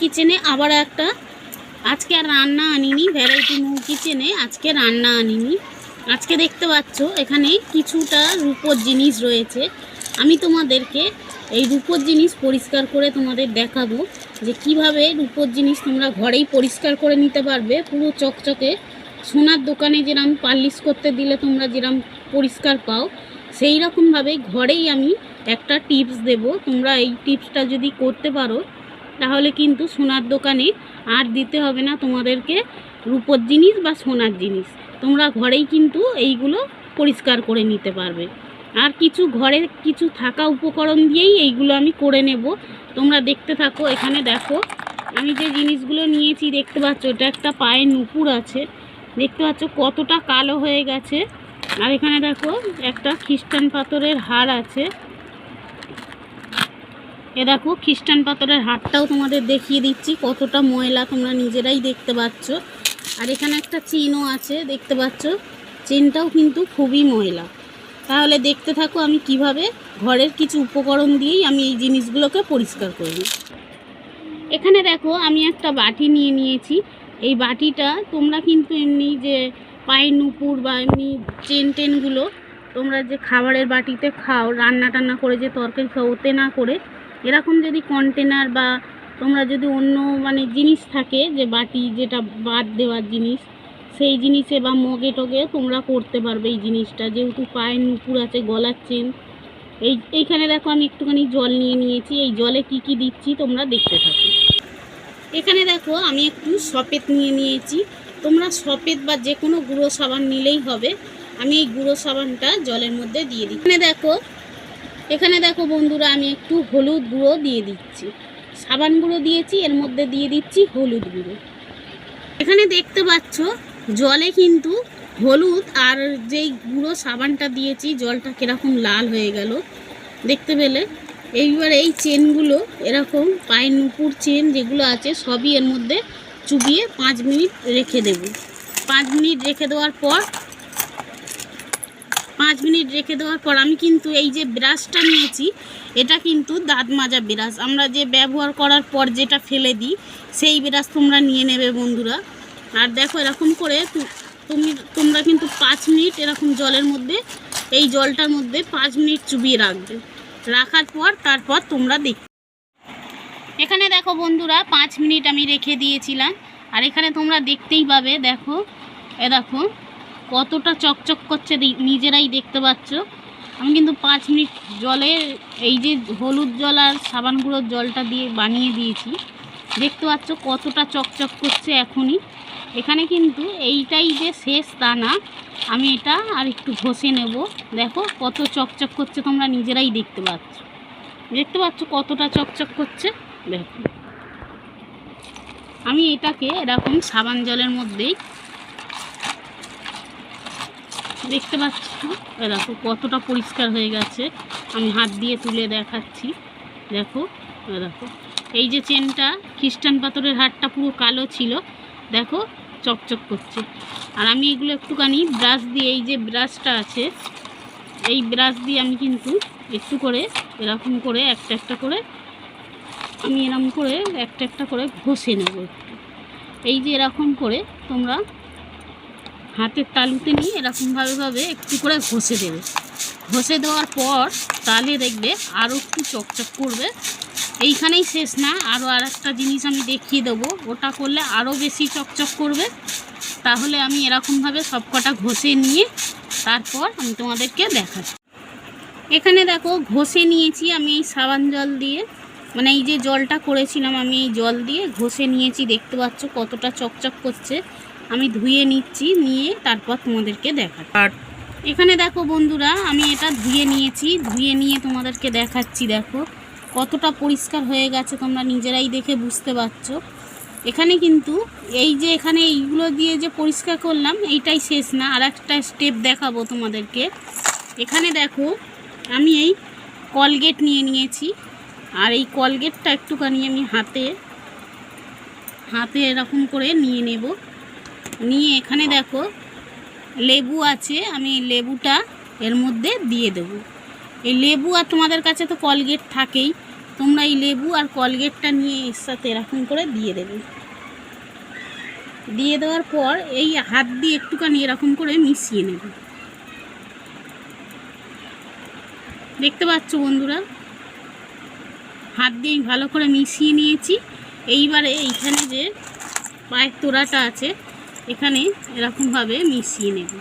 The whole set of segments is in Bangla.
কিচেনে আবার একটা, আজকে আর রান্না আনিনি ভ্যারাইটি মৌ কিচেনে আজকে রান্না আনিনি। আজকে দেখতে পাচ্ছ, এখানে কিছুটা রূপোর জিনিস রয়েছে। আমি তোমাদেরকে এই রূপোর জিনিস পরিষ্কার করে তোমাদের দেখাবো, যে কীভাবে রূপোর জিনিস তোমরা ঘরেই পরিষ্কার করে নিতে পারবে। পুরো চকচকে সোনার দোকানে যেরকম পালিশ করতে দিলে তোমরা যেরকম পরিষ্কার পাও, সেই রকমভাবে ঘরেই আমি একটা টিপস দেব। তোমরা এই টিপসটা যদি করতে পারো তাহলে কিন্তু সোনার দোকানে আর দিতে হবে না তোমাদেরকে রূপোর জিনিস বা সোনার জিনিস। তোমরা ঘরেই কিন্তু এইগুলো পরিষ্কার করে নিতে পারবে। আর কিছু ঘরে কিছু থাকা উপকরণ দিয়েই এইগুলো আমি করে নেব। তোমরা দেখতে থাকো, এখানে দেখো, আমি যে জিনিসগুলো নিয়েছি, দেখতে পাচ্ছ, এটা একটা পায়ে নুপুর আছে। দেখতে পাচ্ছ, কতটা কালো হয়ে গেছে। আর এখানে দেখো, একটা খ্রিস্টান পাথরের হার আছে। এ দেখো, খ্রিস্টান পাথরের হারটাও তোমাদের দেখিয়ে দিচ্ছি, কতটা ময়লা তোমরা নিজেরাই দেখতে পাচ্ছ। আর এখানে একটা চেনও আছে, দেখতে পাচ্ছ? চেনটাও কিন্তু খুবই ময়লা। তাহলে দেখতে থাকো আমি কীভাবে ঘরের কিছু উপকরণ দিয়েই আমি এই জিনিসগুলোকে পরিষ্কার করি এখানে দেখো, আমি একটা বাটি নিয়ে নিয়েছি। এই বাটিটা তোমরা কিন্তু এমনি যে পায়ের নুপুর বা এমনি চেন টেনগুলো তোমরা যে খাবারের বাটিতে খাও, রান্না টান্না করে যে তরকারি খাও, ওতে না করে এরকম যদি কন্টেনার বা তোমরা যদি অন্য মানে জিনিস থাকে যে বাটি যেটা বাদ দেওয়ার জিনিস, সেই জিনিসে বা মগে টগে তোমরা করতে পারবে এই জিনিসটা। যেহেতু পায়ের নুপুর আছে, গলার চেন, এই, এইখানে দেখো আমি একটুখানি জল নিয়ে নিয়েছি। এই জলে কি কি দিচ্ছি তোমরা দেখতে থাকো। এখানে দেখো আমি একটু সপেত নিয়ে নিয়েছি। তোমরা সপেত বা যে কোনো গুঁড়ো সাবান নিলেই হবে। আমি এই গুঁড়ো সাবানটা জলের মধ্যে দিয়ে দিই এখানে দেখো এখানে দেখো বন্ধুরা, আমি একটু হলুদ গুঁড়ো দিয়ে দিচ্ছি। সাবান গুঁড়ো দিয়েছি, এর মধ্যে দিয়ে দিচ্ছি হলুদ গুঁড়ো। এখানে দেখতে পাচ্ছ, জলে কিন্তু হলুদ আর যেই গুঁড়ো সাবানটা দিয়েছি, জলটা কীরকম লাল হয়ে গেল, দেখতে পেলে? এইবার এই চেনগুলো এরকম পায়ের নুপুর চেন যেগুলো আছে, সবই এর মধ্যে চুবিয়ে পাঁচ মিনিট রেখে দেব। পাঁচ মিনিট রেখে দেওয়ার পর পাঁচ মিনিট রেখে দেওয়ার পর আমি কিন্তু এই যে ব্রাশটা নিয়েছি, এটা কিন্তু দাঁত মাজা ব্রাশ। আমরা যে ব্যবহার করার পর যেটা ফেলে দিই, সেই ব্রাশ তোমরা নিয়ে নেবে বন্ধুরা। আর দেখো এরকম করে তুমি, তোমরা কিন্তু পাঁচ মিনিট এরকম জলের মধ্যে, এই জলটার মধ্যে পাঁচ মিনিট চুবিয়ে রাখবে। রাখার পর, তারপর তোমরা দেখ, এখানে দেখো বন্ধুরা পাঁচ মিনিট আমি রেখে দিয়েছিলাম। আর এখানে তোমরা দেখতেই পাবে, দেখো, এ দেখো কতটা চকচক করছে নিজেরাই দেখতে পাচ্ছ। আমি কিন্তু পাঁচ মিনিট জলে এই যে হলুদ জল আর সাবান গুঁড়োর জলটা দিয়ে বানিয়ে দিয়েছি, দেখতে পাচ্ছ কতটা চকচক করছে এখনই। এখানে কিন্তু এইটাই যে শেষ তা না, আমি এটা আর একটু ঘষে নেব। দেখো কত চকচক করছে তোমরা নিজেরাই দেখতে পাচ্ছ। দেখতে পাচ্ছ কতটা চকচক করছে? দেখো। আমি এটাকে এরকম সাবান জলের মধ্যেই দেখতে পাচ্ছি দেখো, কতটা পরিষ্কার হয়ে গেছে। আমি হাত দিয়ে তুলে দেখাচ্ছি। দেখো দেখো। এই যে চেনটা, খ্রিস্টান পাথরের হারটা পুরো কালো ছিল। দেখো, চকচক করছে। আর আমি এগুলো একটুখানি ব্রাশ দিয়ে, এই যে ব্রাশটা আছে, এই ব্রাশ দিয়ে আমি কিন্তু একটু করে, এরকম করে একটা একটা করে, আমি এরকম করে একটা একটা করে ঘষে নেব এই যে এরকম করে তোমরা হাতের তালুতে নিয়ে এরকমভাবে ভাবে একটু করে ঘষে দেবে। ঘষে দেওয়ার পর তাহলে দেখবে আরও একটু চকচক করবে। এইখানেই শেষ না আরও আর একটা জিনিস আমি দেখিয়ে দেবো। ওটা করলে আরও বেশি চকচক করবে। তাহলে আমি এরকমভাবে সব কটা ঘষে নিয়ে তারপর আমি তোমাদেরকে দেখাচ্ছি। এখানে দেখো ঘষে নিয়েছি আমি এই সাবান জল দিয়ে। মানে এই যে জলটা করেছিলাম আমি এই জল দিয়ে ঘষে নিয়েছি, দেখতে পাচ্ছ কতটা চকচক করছে। আমি ধুয়ে নিচ্ছি, নিয়ে তারপর তোমাদেরকে দেখাচ্ছি। আর এখানে দেখো বন্ধুরা, আমি এটা ধুয়ে নিয়েছি, ধুয়ে নিয়ে তোমাদেরকে দেখাচ্ছি, দেখো। কতটা পরিষ্কার হয়ে গেছে, তোমরা নিজেরাই দেখে বুঝতে পারছ। এখানে কিন্তু এই যে এখানে এইগুলো দিয়ে যে পরিষ্কার করলাম, এইটাই শেষ না। আর একটা স্টেপ দেখাবো তোমাদেরকে। এখানে দেখো, আমি এই কলগেট নিয়ে নিয়েছি। আর এই কলগেটটা একটুখানি আমি হাতে হাতে এরকম করে নিয়ে নেব। নিয়ে এখানে দেখো, লেবু আছে, আমি লেবুটা এর মধ্যে দিয়ে দেব। এই লেবু আর তোমাদের কাছে তো কলগেট থাকেই, তোমরা এই লেবু আর কলগেটটা নিয়ে এর সাথে এরকম করে দিয়ে দেবে। দিয়ে দেওয়ার পর এই হাত দিয়ে একটুখানি এরকম করে মিশিয়ে নেবে। দেখতে পাচ্ছ বন্ধুরা? হাত দিয়ে ভালো করে মিশিয়ে নিয়েছি। এইবারে এইখানে যে পায়ের তোড়াটা আছে এখানে এরকমভাবে মিশিয়ে নেব।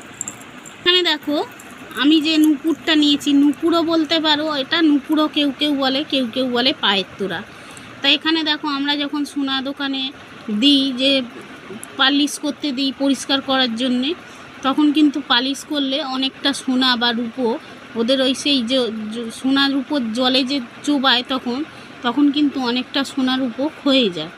এখানে দেখো, আমি যে নুপুরটা নিয়েছি, নুপুরও বলতে পারো, এটা নুপুরও কেউ কেউ বলে, কেউ কেউ বলে পায়ের তোরা তা এখানে দেখো, আমরা যখন সোনা দোকানে দিই যে পালিশ করতে দিই পরিষ্কার করার জন্যে, তখন কিন্তু পালিশ করলে অনেকটা সোনা বা রূপো ওদের ওই সেই যে সোনার উপর জলে যে চোবায় তখন তখন কিন্তু অনেকটা সোনার উপর ক্ষয়ে যায়।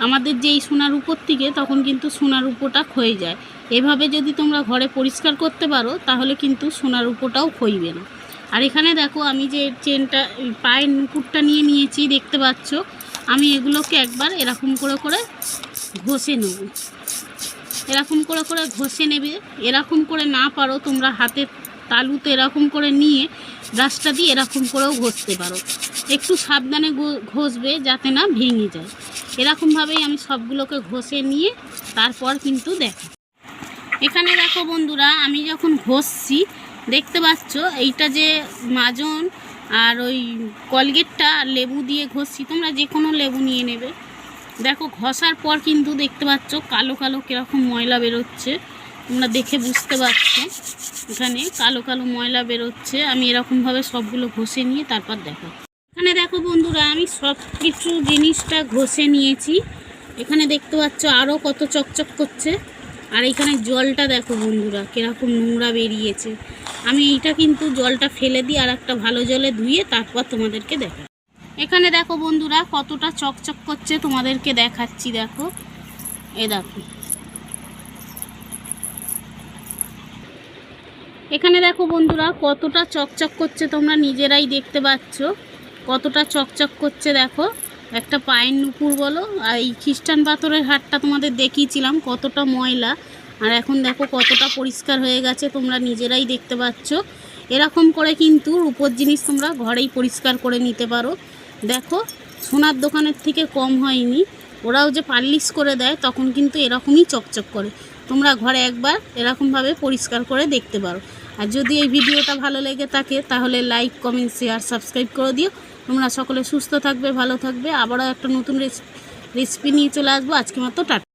আমাদের যে এই সোনার উপর থেকে তখন কিন্তু সোনার উপোটা ক্ষয়ে যায়। এভাবে যদি তোমরা ঘরে পরিষ্কার করতে পারো, তাহলে কিন্তু সোনার উপোটাও ক্ষইবে না। আর এখানে দেখো, আমি যে চেনটা পায়ের নুপুরটা নিয়ে নিয়েছি, দেখতে পাচ্ছ? আমি এগুলোকে একবার এরকম করে করে ঘষে নেব। এরকম করে করে ঘষে নেবে। এরকম করে না পারো, তোমরা হাতের তালুতে এরকম করে নিয়ে ব্রাশটা দিয়ে এরকম করেও ঘষতে পারো। একটু সাবধানে ঘষবে যাতে না ভেঙে যায়। এরকমভাবেই আমি সবগুলোকে ঘষে নিয়ে তারপর কিন্তু দেখো। এখানে দেখো বন্ধুরা, আমি যখন ঘষছি, দেখতে পাচ্ছ এইটা যে মাজন আর ওই কলগেটটা আর লেবু দিয়ে ঘষছি, তোমরা যে কোনো লেবু নিয়ে নেবে। দেখো, ঘষার পর কিন্তু দেখতে পাচ্ছ কালো কালো কীরকম ময়লা বেরোচ্ছে। তোমরা দেখে বুঝতে পারছ এখানে কালো কালো ময়লা বেরোচ্ছে। আমি এরকমভাবে সবগুলো ঘষে নিয়ে তারপর দেখো। এখানে দেখো বন্ধুরা, আমি সব কিছু জিনিসটা ঘষে নিয়েছি। এখানে দেখতে পাচ্ছ আরও কত চকচক করছে। আর এখানে জলটা দেখো বন্ধুরা, কীরকম নোংরা বেরিয়েছে। আমি এইটা কিন্তু জলটা ফেলে দিয়ে আর একটা ভালো জলে ধুয়ে তারপর তোমাদেরকে দেখা এখানে দেখো বন্ধুরা, কতটা চকচক করছে তোমাদেরকে দেখাচ্ছি দেখো। এ দেখো। এখানে দেখো বন্ধুরা, কতটা চকচক করছে তোমরা নিজেরাই দেখতে পাচ্ছ। কতটা চকচক করছে দেখো। একটা পায়ের নুপুর বলো, আর এই খ্রিস্টান পাথরের হাটটা তোমাদের দেখিয়েছিলাম কতটা ময়লা। আর এখন দেখো কতটা পরিষ্কার হয়ে গেছে, তোমরা নিজেরাই দেখতে পাচ্ছ। এরকম করে কিন্তু রূপোর জিনিস তোমরা ঘরেই পরিষ্কার করে নিতে পারো। দেখো, সোনার দোকানের থেকে কম হয়নি। ওরাও যে পালিশ করে দেয়, তখন কিন্তু এরকমই চকচক করে। তোমরা ঘরে একবার এরকমভাবে পরিষ্কার করে দেখতে পারো। আর যদি এই ভিডিওটা ভালো লেগে থাকে, তাহলে লাইক কমেন্ট শেয়ার সাবস্ক্রাইব করে দিও। তোমরা সকলে সুস্থ থাকবে, ভালো থাকবে। আবারও একটা নতুন রেসিপি নিয়ে চলে আসব। আজকে মতো টাটা।